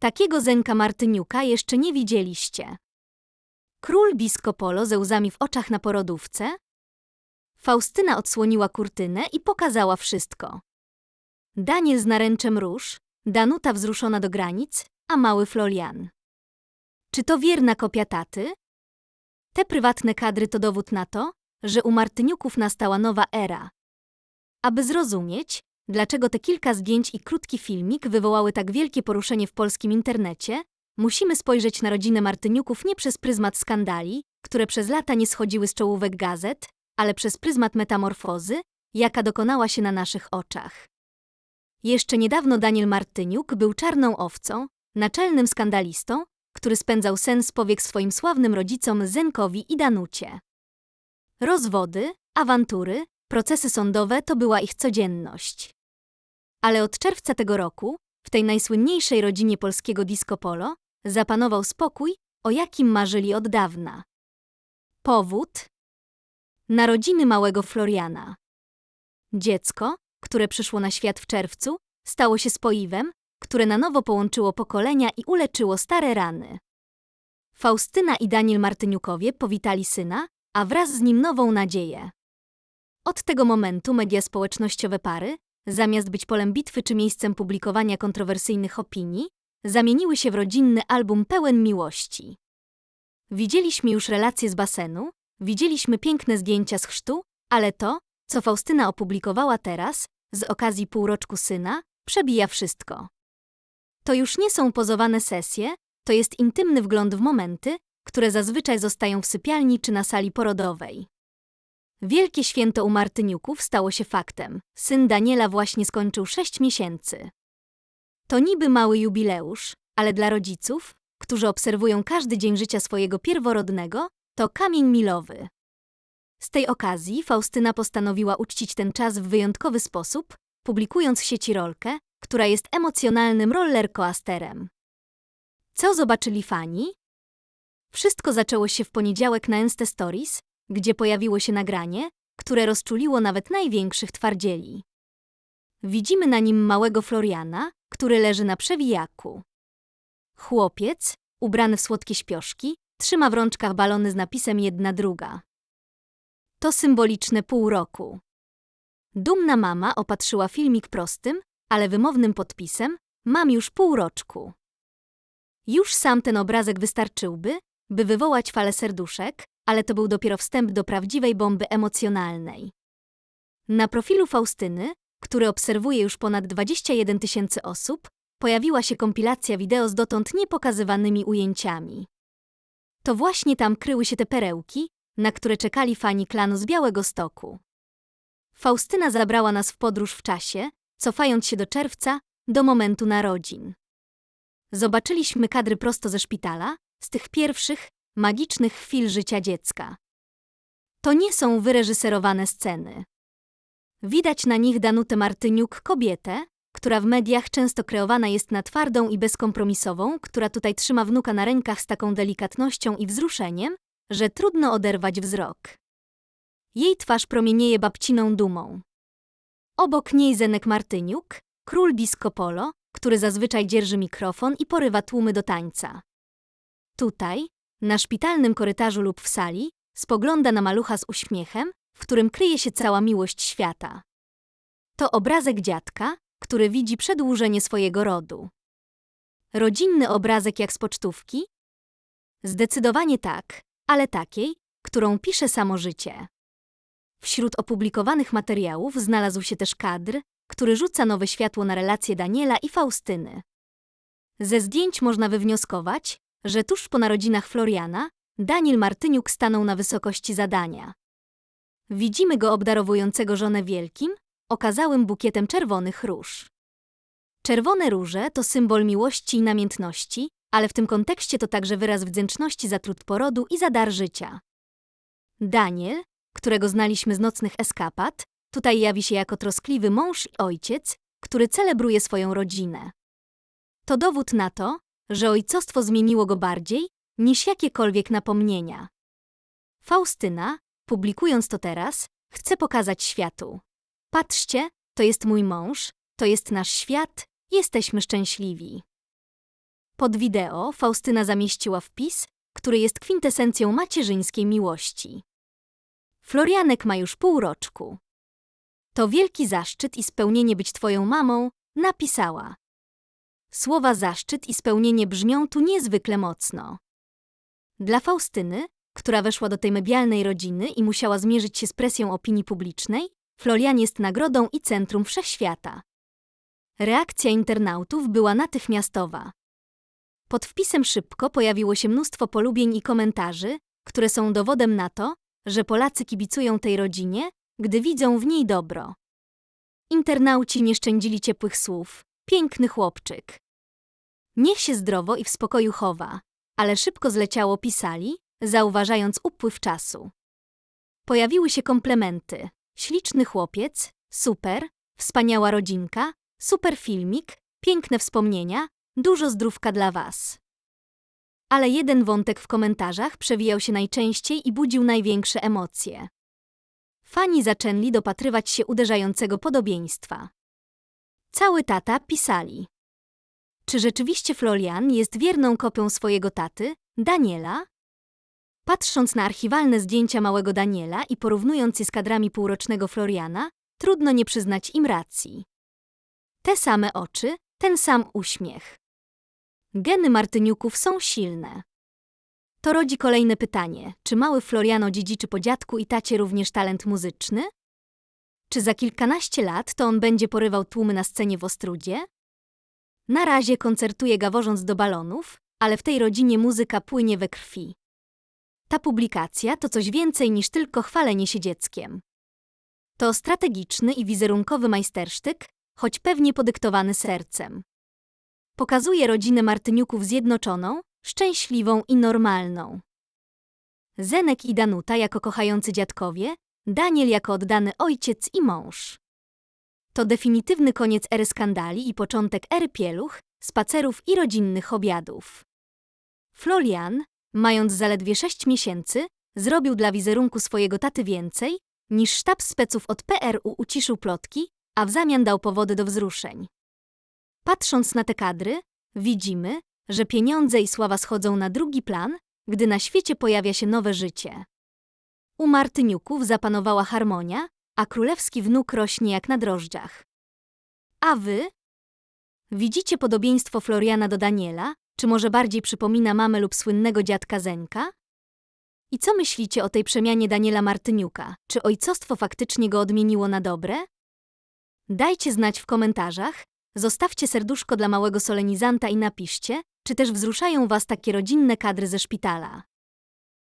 Takiego Zenka Martyniuka jeszcze nie widzieliście. Król Biskopolo ze łzami w oczach na porodówce. Faustyna odsłoniła kurtynę i pokazała wszystko. Daniel z naręczem róż, Danuta wzruszona do granic, a mały Florian. Czy to wierna kopia taty? Te prywatne kadry to dowód na to, że u Martyniuków nastała nowa era. Aby zrozumieć, dlaczego te kilka zdjęć i krótki filmik wywołały tak wielkie poruszenie w polskim internecie, musimy spojrzeć na rodzinę Martyniuków nie przez pryzmat skandali, które przez lata nie schodziły z czołówek gazet, ale przez pryzmat metamorfozy, jaka dokonała się na naszych oczach. Jeszcze niedawno Daniel Martyniuk był czarną owcą, naczelnym skandalistą, który spędzał sen z powiek swoim sławnym rodzicom Zenkowi i Danucie. Rozwody, awantury, procesy sądowe to była ich codzienność. Ale od czerwca tego roku, w tej najsłynniejszej rodzinie polskiego disco polo, zapanował spokój, o jakim marzyli od dawna. Powód? Narodziny małego Floriana. Dziecko, które przyszło na świat w czerwcu, stało się spoiwem, które na nowo połączyło pokolenia i uleczyło stare rany. Faustyna i Daniel Martyniukowie powitali syna, a wraz z nim nową nadzieję. Od tego momentu media społecznościowe pary, zamiast być polem bitwy czy miejscem publikowania kontrowersyjnych opinii, zamieniły się w rodzinny album pełen miłości. Widzieliśmy już relacje z basenu, widzieliśmy piękne zdjęcia z chrztu, ale to, co Faustyna opublikowała teraz, z okazji półroczku syna, przebija wszystko. To już nie są pozowane sesje, to jest intymny wgląd w momenty, które zazwyczaj zostają w sypialni czy na sali porodowej. Wielkie święto u Martyniuków stało się faktem. Syn Daniela właśnie skończył sześć miesięcy. To niby mały jubileusz, ale dla rodziców, którzy obserwują każdy dzień życia swojego pierworodnego, to kamień milowy. Z tej okazji Faustyna postanowiła uczcić ten czas w wyjątkowy sposób, publikując w sieci rolkę, która jest emocjonalnym rollercoasterem. Co zobaczyli fani? Wszystko zaczęło się w poniedziałek na Insta Stories, gdzie pojawiło się nagranie, które rozczuliło nawet największych twardzieli. Widzimy na nim małego Floriana, który leży na przewijaku. Chłopiec, ubrany w słodkie śpioszki, trzyma w rączkach balony z napisem jedna druga. To symboliczne pół roku. Dumna mama opatrzyła filmik prostym, ale wymownym podpisem Mam już pół roczku. Już sam ten obrazek wystarczyłby, by wywołać falę serduszek, ale to był dopiero wstęp do prawdziwej bomby emocjonalnej. Na profilu Faustyny, który obserwuje już ponad 21 tysięcy osób, pojawiła się kompilacja wideo z dotąd niepokazywanymi ujęciami. To właśnie tam kryły się te perełki, na które czekali fani klanu z Białego Stoku. Faustyna zabrała nas w podróż w czasie, cofając się do czerwca, do momentu narodzin. Zobaczyliśmy kadry prosto ze szpitala, z tych pierwszych, magicznych chwil życia dziecka. To nie są wyreżyserowane sceny. Widać na nich Danutę Martyniuk, kobietę, która w mediach często kreowana jest na twardą i bezkompromisową, która tutaj trzyma wnuka na rękach z taką delikatnością i wzruszeniem, że trudno oderwać wzrok. Jej twarz promienieje babciną dumą. Obok niej Zenek Martyniuk, król Biskopolo, który zazwyczaj dzierży mikrofon i porywa tłumy do tańca. Tutaj, na szpitalnym korytarzu lub w sali, spogląda na malucha z uśmiechem, w którym kryje się cała miłość świata. To obrazek dziadka, który widzi przedłużenie swojego rodu. Rodzinny obrazek jak z pocztówki? Zdecydowanie tak, ale takiej, którą pisze samo życie. Wśród opublikowanych materiałów znalazł się też kadr, który rzuca nowe światło na relacje Daniela i Faustyny. Ze zdjęć można wywnioskować, że tuż po narodzinach Floriana Daniel Martyniuk stanął na wysokości zadania. Widzimy go obdarowującego żonę wielkim, okazałym bukietem czerwonych róż. Czerwone róże to symbol miłości i namiętności, ale w tym kontekście to także wyraz wdzięczności za trud porodu i za dar życia. Daniel, którego znaliśmy z nocnych eskapad, tutaj jawi się jako troskliwy mąż i ojciec, który celebruje swoją rodzinę. To dowód na to, że ojcostwo zmieniło go bardziej niż jakiekolwiek napomnienia. Faustyna, publikując to teraz, chce pokazać światu. Patrzcie, to jest mój mąż, to jest nasz świat, jesteśmy szczęśliwi. Pod wideo Faustyna zamieściła wpis, który jest kwintesencją macierzyńskiej miłości. Florianek ma już pół roczku. To wielki zaszczyt i spełnienie być twoją mamą, napisała. Słowa zaszczyt i spełnienie brzmią tu niezwykle mocno. Dla Faustyny, która weszła do tej medialnej rodziny i musiała zmierzyć się z presją opinii publicznej, Florian jest nagrodą i centrum wszechświata. Reakcja internautów była natychmiastowa. Pod wpisem szybko pojawiło się mnóstwo polubień i komentarzy, które są dowodem na to, że Polacy kibicują tej rodzinie, gdy widzą w niej dobro. Internauci nie szczędzili ciepłych słów. Piękny chłopczyk. Niech się zdrowo i w spokoju chowa, ale szybko zleciało pisali, zauważając upływ czasu. Pojawiły się komplementy. Śliczny chłopiec, super, wspaniała rodzinka, super filmik, piękne wspomnienia, dużo zdrówka dla Was. Ale jeden wątek w komentarzach przewijał się najczęściej i budził największe emocje. Fani zaczęli dopatrywać się uderzającego podobieństwa. Cały tata pisali. Czy rzeczywiście Florian jest wierną kopią swojego taty, Daniela? Patrząc na archiwalne zdjęcia małego Daniela i porównując je z kadrami półrocznego Floriana, trudno nie przyznać im racji. Te same oczy, ten sam uśmiech. Geny Martyniuków są silne. To rodzi kolejne pytanie: czy mały Floriano dziedziczy po dziadku i tacie również talent muzyczny? Czy za kilkanaście lat to on będzie porywał tłumy na scenie w Ostrudzie? Na razie koncertuje gaworząc do balonów, ale w tej rodzinie muzyka płynie we krwi. Ta publikacja to coś więcej niż tylko chwalenie się dzieckiem. To strategiczny i wizerunkowy majstersztyk, choć pewnie podyktowany sercem. Pokazuje rodzinę Martyniuków zjednoczoną, szczęśliwą i normalną. Zenek i Danuta jako kochający dziadkowie, Daniel jako oddany ojciec i mąż. To definitywny koniec ery skandali i początek ery pieluch, spacerów i rodzinnych obiadów. Florian, mając zaledwie sześć miesięcy, zrobił dla wizerunku swojego taty więcej, niż sztab speców od PRU uciszył plotki, a w zamian dał powody do wzruszeń. Patrząc na te kadry, widzimy, że pieniądze i sława schodzą na drugi plan, gdy na świecie pojawia się nowe życie. U Martyniuków zapanowała harmonia, a królewski wnuk rośnie jak na drożdżach. A wy? Widzicie podobieństwo Floriana do Daniela, czy może bardziej przypomina mamę lub słynnego dziadka Zenka? I co myślicie o tej przemianie Daniela Martyniuka? Czy ojcostwo faktycznie go odmieniło na dobre? Dajcie znać w komentarzach, zostawcie serduszko dla małego solenizanta i napiszcie, czy też wzruszają was takie rodzinne kadry ze szpitala.